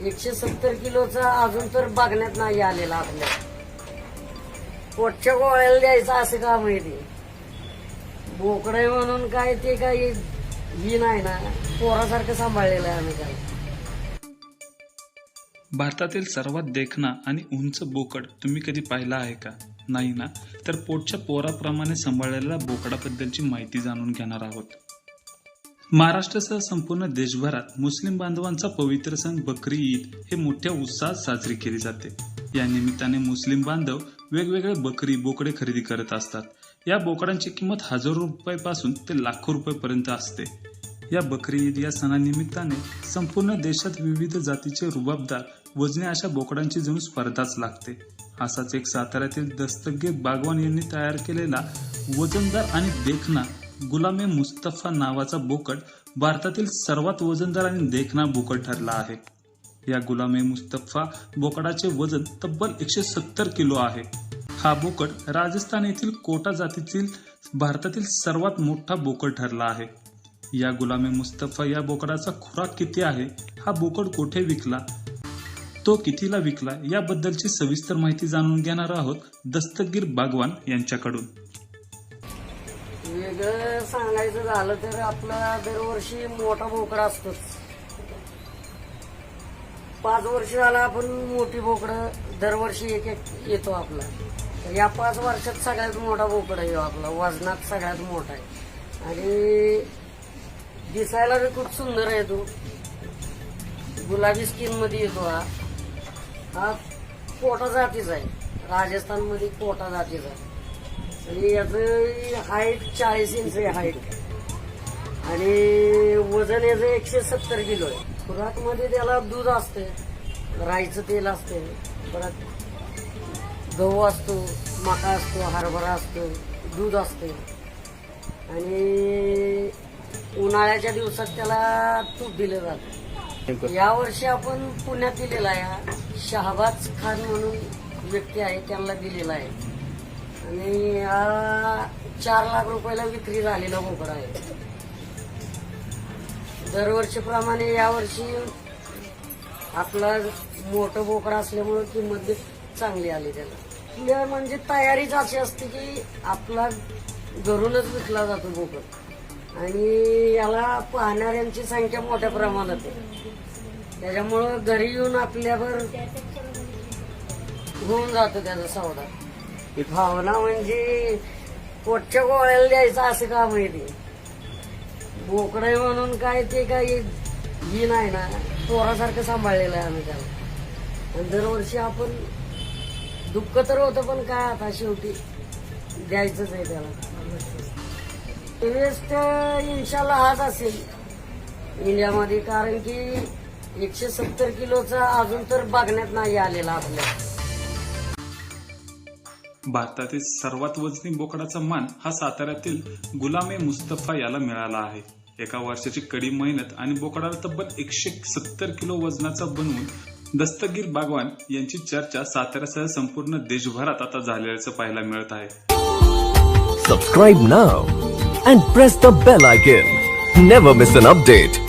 एकशे सत्तर किलोचा अजून तर बघण्यात नाही आलेला आपल्या. पोटच्या गोळ्याला द्यायचं असं का माहिती? बोकडे म्हणून काय ते काही ही नाही ना. पोरासारखं सांभाळलेलं आहे आम्ही त्याला भारतातील सर्वात देखणा आणि उंच बोकड तुम्ही कधी पाहिला आहे का? नाही ना? तर पोटच्या पोराप्रमाणे सांभाळलेल्या बोकडाबद्दलची माहिती जाणून घेणार आहोत. महाराष्ट्रासह संपूर्ण देशभरात मुस्लिम बांधवांचा पवित्र सण बकरी ईद हे मोठ्या उत्साहात साजरी केली जाते. या निमित्ताने मुस्लिम बांधव वेगवेगळे बकरी बोकडे खरेदी करत असतात. या बोकडांची किंमत हजारो रुपयापासून ते लाखो रुपयापर्यंत असते. या बकरी ईद या सणानिमित्ताने संपूर्ण देशात विविध जातीचे रुबाबदार वजने अशा बोकडांची जणू स्पर्धाच लागते. असाच एक साताऱ्यातील दस्तगीर बागवान यांनी तयार केलेला वजनदार आणि देखणा गुलामे मुस्तफा नावाचा बोकड भारतातील सर्वात वजनदार आणि देखणा बोकड ठरला आहे. या गुलामे मुस्तफा बोकडाचे वजन तब्बल एकशे सत्तर किलो आहे. हा बोकड राजस्थान येथील कोटा जातीतील भारतातील सर्वात मोठा बोकड ठरला आहे. या गुलामे मुस्तफा या बोकडाचा खुराक किती आहे? हा बोकड कोठे विकला? तो कितीला विकला? याबद्दलची सविस्तर माहिती जाणून घेणार आहोत दस्तगीर बागवान यांच्याकडून. वेगळं सांगायचं झालं तर आपला दरवर्षी मोठा भोकडा असतोच पाच वर्ष झाला आपण मोठी भोकडं दरवर्षी एक एक येतो आपला. या पाच वर्षात सगळ्यात मोठा भोकडा येतो आपला वजनात सगळ्यात मोठा आहे. आणि दिसायला बी खूप सुंदर आहे तो. गुलाबी स्किनमध्ये येतो हा. हा कोटा जातीचा आहे. राजस्थानमध्ये कोटा जातीचा आहे. याचं हाईट चाळीस इंच आहे हाईट आणि वजन याचं एकशे सत्तर किलो आहे. खुराकमध्ये त्याला दूध असते राईचं तेल असते परत गहू असतो मका असतो हरभरा असतो दूध असते आणि उन्हाळ्याच्या दिवसात त्याला तूप दिलं जातं. यावर्षी आपण पुण्यात दिलेला आहे. शहाबाज खान म्हणून व्यक्ती आहे त्यांना दिलेला आहे. आणि हा चार लाख रुपयाला विक्री झालेला बोकड आहे. दरवर्षीप्रमाणे यावर्षी आपला मोठं बोकड असल्यामुळे किंमत चांगली आली त्याला. म्हणजे तयारीच अशी असते की आपला घरूनच विकला जातो बोकड. आणि याला पाहणाऱ्यांची संख्या मोठ्या प्रमाणात आहे. त्याच्यामुळं घरी येऊन आपल्यावर होऊन जातो त्याचा सौदा. भावना म्हणजे पोटच्या गोळ्याला द्यायचं असं का माहिती? बोकडे म्हणून काय ते काही ही नाही ना. पोरासारखं सांभाळलेलं आहे आम्ही त्याला. आणि दरवर्षी आपण दुःख तर होतं पण काय आता शेवटी द्यायचंच आहे त्याला. इन्व्हेस्ट इन्शाला हाच असेल इंडियामध्ये कारण की एकशे सत्तर किलोचा अजून तर बघण्यात नाही आलेला आपल्या भारतातील सर्वात वजनी बोकडाचा मान हा साताऱ्यातील गुलामे मुस्तफा याला मिळाला आहे. एका वर्षाची कडी मेहनत आणि बोकडाला तब्बल एकशे सत्तर किलो वजनाचा बनवून दस्तगीर बागवान यांची चर्चा साताऱ्यासह संपूर्ण देशभरात आता झाल्याचं पाहायला मिळत आहे. Subscribe now and press the bell icon never miss an update